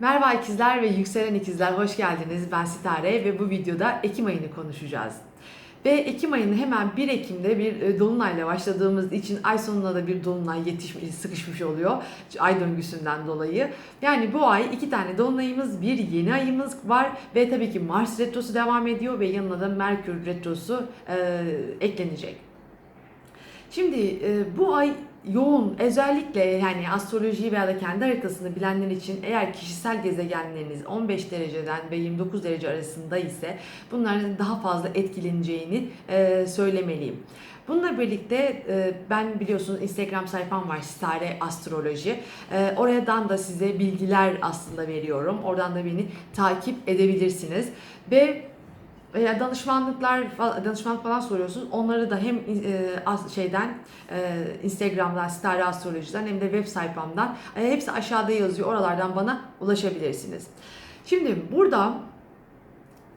Merhaba ikizler ve yükselen ikizler hoş geldiniz. Ben Sitare ve bu videoda Ekim ayını konuşacağız. Ve Ekim ayını hemen 1 Ekim'de bir e, dolunayla başladığımız için ay sonuna da bir dolunay yetişmiş, sıkışmış oluyor. Ay döngüsünden dolayı. Yani bu ay iki tane dolunayımız, bir yeni ayımız var ve tabii ki Mars retrosu devam ediyor ve yanına da Merkür retrosu e, eklenecek. Şimdi e, bu ay yoğun özellikle yani astrolojiyi veya da kendi haritasını bilenler için eğer kişisel gezegenleriniz 15 dereceden ve 29 derece arasında ise bunların daha fazla etkileneceğini e, söylemeliyim. Bununla birlikte e, ben biliyorsunuz Instagram sayfam var Stare Astroloji. E, oradan da size bilgiler aslında veriyorum. Oradan da beni takip edebilirsiniz. Ve veya danışmanlıklar danışmanlık falan soruyorsunuz. Onları da hem e, şeyden e, Instagram'dan, Stare Astroloji'den hem de web sayfamdan e, hepsi aşağıda yazıyor. Oralardan bana ulaşabilirsiniz. Şimdi burada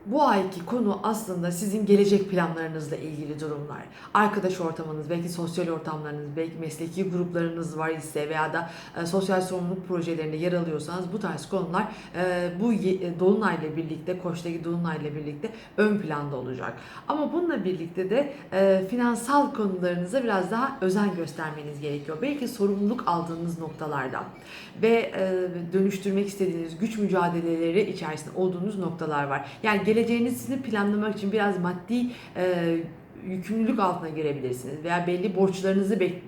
bu ayki konu aslında sizin gelecek planlarınızla ilgili durumlar. Arkadaş ortamınız, belki sosyal ortamlarınız, belki mesleki gruplarınız var ise veya da e, sosyal sorumluluk projelerinde yer alıyorsanız bu tarz konular e, bu e, dolunayla birlikte, Koç'taki dolunayla birlikte ön planda olacak. Ama bununla birlikte de e, finansal konularınıza biraz daha özen göstermeniz gerekiyor. Belki sorumluluk aldığınız noktalarda ve dönüştürmek istediğiniz güç mücadeleleri içerisinde olduğunuz noktalar var. Yani geleceğinizi planlamak için biraz maddi e, yükümlülük altına girebilirsiniz veya belli borçlarınızı bek-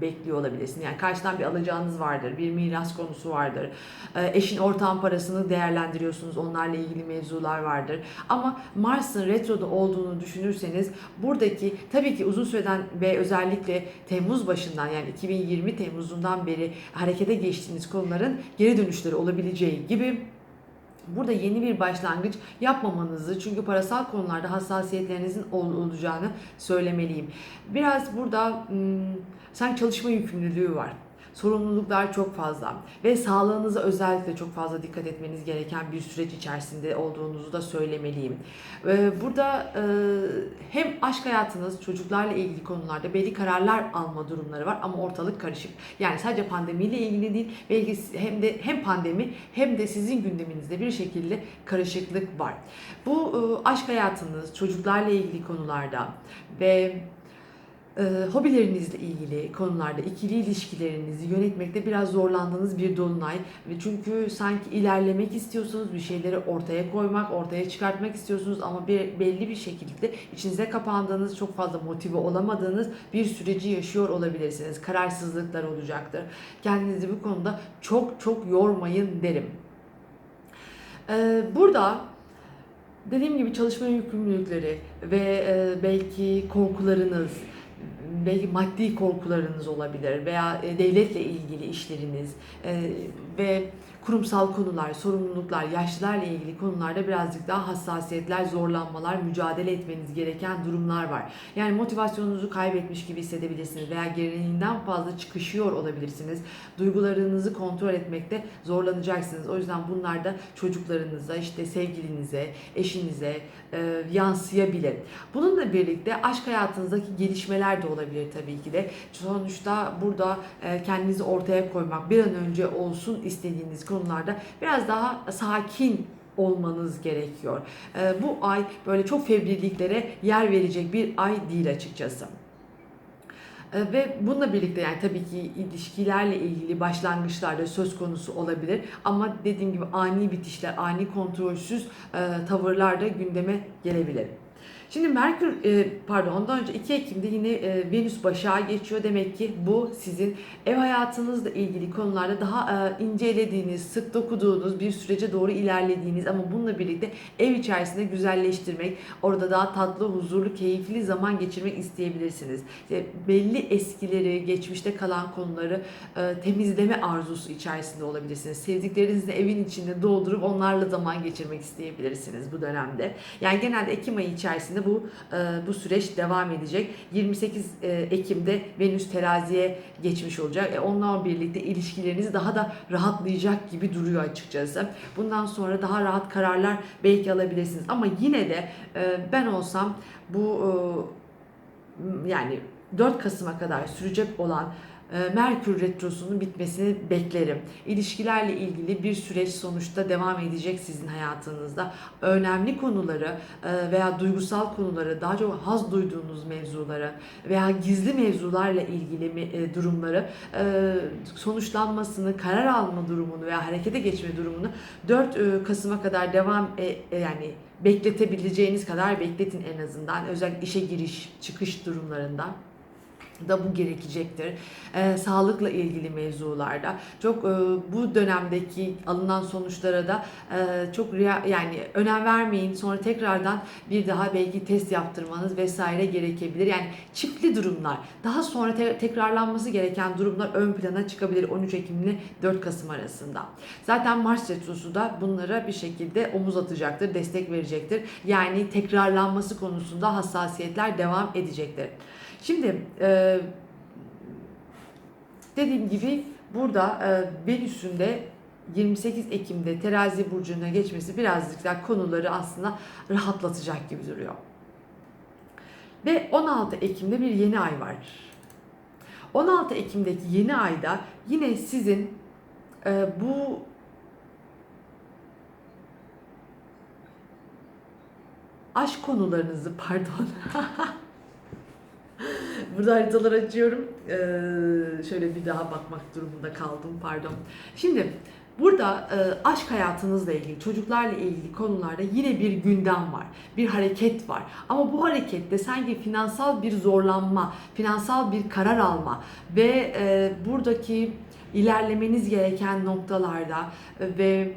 bekliyor olabilirsiniz. Yani karşıdan bir alacağınız vardır, bir miras konusu vardır. E, eşin ortağın parasını değerlendiriyorsunuz, onlarla ilgili mevzular vardır. Ama Mars'ın retroda olduğunu düşünürseniz buradaki tabii ki uzun süreden ve özellikle Temmuz başından yani 2020 Temmuz'undan beri harekete geçtiğiniz konuların geri dönüşleri olabileceği gibi Burada yeni bir başlangıç yapmamanızı çünkü parasal konularda hassasiyetlerinizin ol- olacağını söylemeliyim. Biraz burada sanki çalışma yükümlülüğü var. Sorumluluklar çok fazla ve sağlığınıza özellikle çok fazla dikkat etmeniz gereken bir süreç içerisinde olduğunuzu da söylemeliyim. Ee, Burada e, hem aşk hayatınız, çocuklarla ilgili konularda belli kararlar alma durumları var ama ortalık karışık. Yani sadece pandemiyle ilgili değil, belki hem de hem pandemi hem de sizin gündeminizde bir şekilde karışıklık var. Bu e, aşk hayatınız, çocuklarla ilgili konularda ve hobilerinizle ilgili konularda ikili ilişkilerinizi yönetmekte biraz zorlandığınız bir dolunay. Çünkü sanki ilerlemek istiyorsunuz bir şeyleri ortaya koymak ortaya çıkartmak istiyorsunuz ama bir belli bir şekilde içinize kapandığınız çok fazla motive olamadığınız bir süreci yaşıyor olabilirsiniz. Kararsızlıklar olacaktır. Kendinizi bu konuda çok çok yormayın derim. Ee, burada dediğim gibi çalışma yükümlülükleri ve e, belki korkularınız, belki maddi korkularınız olabilir veya e, devletle ilgili işleriniz e, ve kurumsal konular, sorumluluklar, yaşlılarla ilgili konularda birazcık daha hassasiyetler, zorlanmalar, mücadele etmeniz gereken durumlar var. Yani motivasyonunuzu kaybetmiş gibi hissedebilirsiniz veya gereğinden fazla çıkışıyor olabilirsiniz. Duygularınızı kontrol etmekte zorlanacaksınız. O yüzden bunlar da çocuklarınıza, işte sevgilinize, eşinize e, yansıyabilir. Bununla birlikte aşk hayatınızdaki gelişmeler de olabilir tabii ki de. Sonuçta burada e, kendinizi ortaya koymak, bir an önce olsun istediğiniz konularda biraz daha sakin olmanız gerekiyor. E, bu ay böyle çok fevrilliklere yer verecek bir ay değil açıkçası. E, Ve bununla birlikte yani tabii ki ilişkilerle ilgili başlangıçlarda söz konusu olabilir. Ama dediğim gibi ani bitişler, ani kontrolsüz e, tavırlar da gündeme gelebilir. Şimdi Merkür, e, pardon ondan önce 2 Ekim'de yine e, Venüs başağa geçiyor. Demek ki bu sizin ev hayatınızla ilgili konularda daha e, incelediğiniz, sık dokuduğunuz bir sürece doğru ilerlediğiniz ama bununla birlikte ev içerisinde güzelleştirmek, orada daha tatlı, huzurlu, keyifli zaman geçirmek isteyebilirsiniz. İşte belli eskileri, geçmişte kalan konuları e, temizleme arzusu içerisinde olabilirsiniz. Sevdiklerinizle evin içinde doldurup onlarla zaman geçirmek isteyebilirsiniz bu dönemde. Yani genelde Ekim ayı içerisinde bu e, bu süreç devam edecek. 28 e, Ekim'de Venüs teraziye geçmiş olacak. E, onunla birlikte ilişkileriniz daha da rahatlayacak gibi duruyor açıkçası. Bundan sonra daha rahat kararlar belki alabilirsiniz. Ama yine de e, ben olsam bu yani 4 Kasım'a kadar sürecek olan Merkür Retrosu'nun bitmesini beklerim. İlişkilerle ilgili bir süreç sonuçta devam edecek sizin hayatınızda. Önemli konuları e, veya duygusal konuları, daha çok haz duyduğunuz mevzuları veya gizli mevzularla ilgili e, durumları e, sonuçlanmasını, karar alma durumunu veya harekete geçme durumunu 4 e, Kasım'a kadar devam e, e, yani bekletebileceğiniz kadar bekletin en azından. Özellikle işe giriş, çıkış durumlarında da bu gerekecektir. Ee, sağlıkla ilgili mevzularda çok e, bu dönemdeki alınan sonuçlara da e, çok yani önem vermeyin. Sonra tekrardan bir daha belki test yaptırmanız vesaire gerekebilir. Yani çiftli durumlar, daha sonra te- tekrarlanması gereken durumlar ön plana çıkabilir 13 Ekim ile 4 Kasım arasında. Zaten Mars retrosu da bunlara bir şekilde omuz atacaktır, destek verecektir. Yani tekrarlanması konusunda hassasiyetler devam edecektir. Şimdi e, dediğim gibi burada e, Venüs'ün de 28 Ekim'de terazi burcuna geçmesi birazcık daha konuları aslında rahatlatacak gibi duruyor. Ve 16 Ekim'de bir yeni ay var. 16 Ekim'deki yeni ayda yine sizin e, bu aşk konularınızı pardon Burada haritalar açıyorum. Ee, şöyle bir daha bakmak durumunda kaldım. Pardon. Şimdi burada e, aşk hayatınızla ilgili, çocuklarla ilgili konularda yine bir gündem var. Bir hareket var. Ama bu harekette sanki finansal bir zorlanma, finansal bir karar alma ve e, buradaki ilerlemeniz gereken noktalarda ve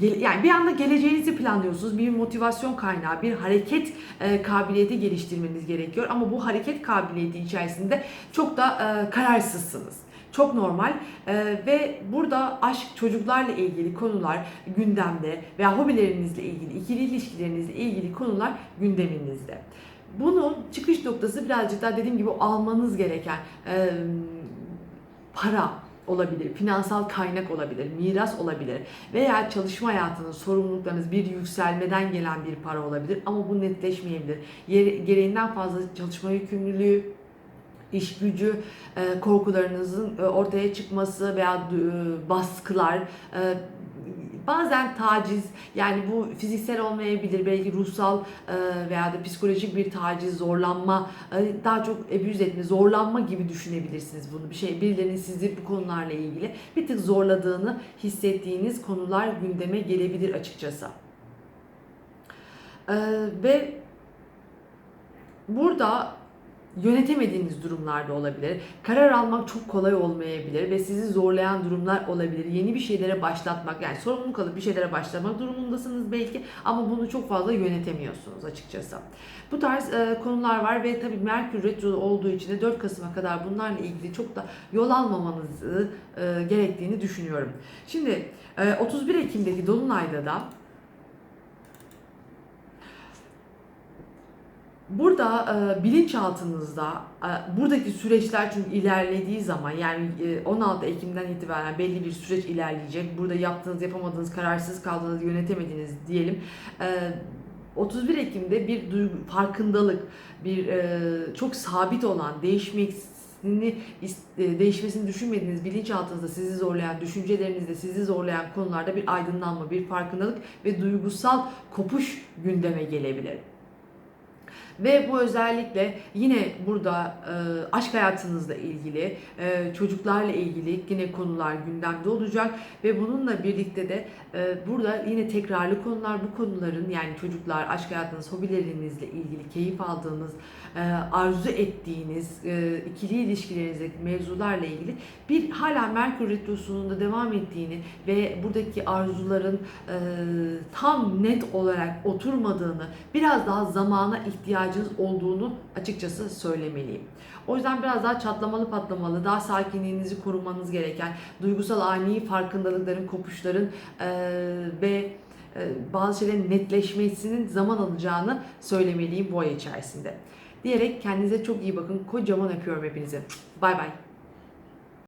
yani bir anda geleceğinizi planlıyorsunuz. Bir motivasyon kaynağı, bir hareket e, kabiliyeti geliştirmeniz gerekiyor. Ama bu hareket kabiliyeti içerisinde çok da e, kararsızsınız. Çok normal E, ve burada aşk, çocuklarla ilgili konular gündemde veya hobilerinizle ilgili, ikili ilişkilerinizle ilgili konular gündeminizde. Bunun çıkış noktası birazcık daha dediğim gibi almanız gereken e, para olabilir, finansal kaynak olabilir, miras olabilir veya çalışma hayatınız, sorumluluklarınız bir yükselmeden gelen bir para olabilir ama bu netleşmeyebilir. Gereğinden fazla çalışma yükümlülüğü, iş gücü e, korkularınızın e, ortaya çıkması veya e, baskılar, bazen taciz yani bu fiziksel olmayabilir belki ruhsal e, veya da psikolojik bir taciz, zorlanma, e, daha çok ebüz etme, zorlanma gibi düşünebilirsiniz bunu. Bir şey birilerinin sizi bu konularla ilgili bir tık zorladığını hissettiğiniz konular gündeme gelebilir açıkçası. E, ve burada yönetemediğiniz durumlarda olabilir. Karar almak çok kolay olmayabilir ve sizi zorlayan durumlar olabilir. Yeni bir şeylere başlatmak yani sorumluluk alıp bir şeylere başlamak durumundasınız belki ama bunu çok fazla yönetemiyorsunuz açıkçası. Bu tarz e, konular var ve tabii Merkür Retro olduğu için de 4 Kasım'a kadar bunlarla ilgili çok da yol almamanızı e, gerektiğini düşünüyorum. Şimdi e, 31 Ekim'deki Dolunay'da da Burada e, bilinçaltınızda e, buradaki süreçler çünkü ilerlediği zaman yani e, 16 Ekim'den itibaren belli bir süreç ilerleyecek. Burada yaptığınız, yapamadığınız, kararsız kaldığınız, yönetemediğiniz diyelim. E, 31 Ekim'de bir duygu, farkındalık, bir e, çok sabit olan, değişmesini is- e, değişmesini düşünmediğiniz bilinçaltınızda sizi zorlayan, düşüncelerinizde sizi zorlayan konularda bir aydınlanma, bir farkındalık ve duygusal kopuş gündeme gelebilir. Ve bu özellikle yine burada e, aşk hayatınızla ilgili, e, çocuklarla ilgili yine konular gündemde olacak. Ve bununla birlikte de e, burada yine tekrarlı konular bu konuların yani çocuklar, aşk hayatınız, hobilerinizle ilgili keyif aldığınız, e, arzu ettiğiniz e, ikili ilişkilerinizdeki mevzularla ilgili bir hala Merkür Retrosu'nun da devam ettiğini ve buradaki arzuların e, tam net olarak oturmadığını biraz daha zamana ihtiyaç ihtiyacınız olduğunu açıkçası söylemeliyim. O yüzden biraz daha çatlamalı patlamalı, daha sakinliğinizi korumanız gereken, duygusal ani farkındalıkların, kopuşların e, ve e, bazı şeylerin netleşmesinin zaman alacağını söylemeliyim bu ay içerisinde. Diyerek kendinize çok iyi bakın. Kocaman öpüyorum hepinizi. Bay bay.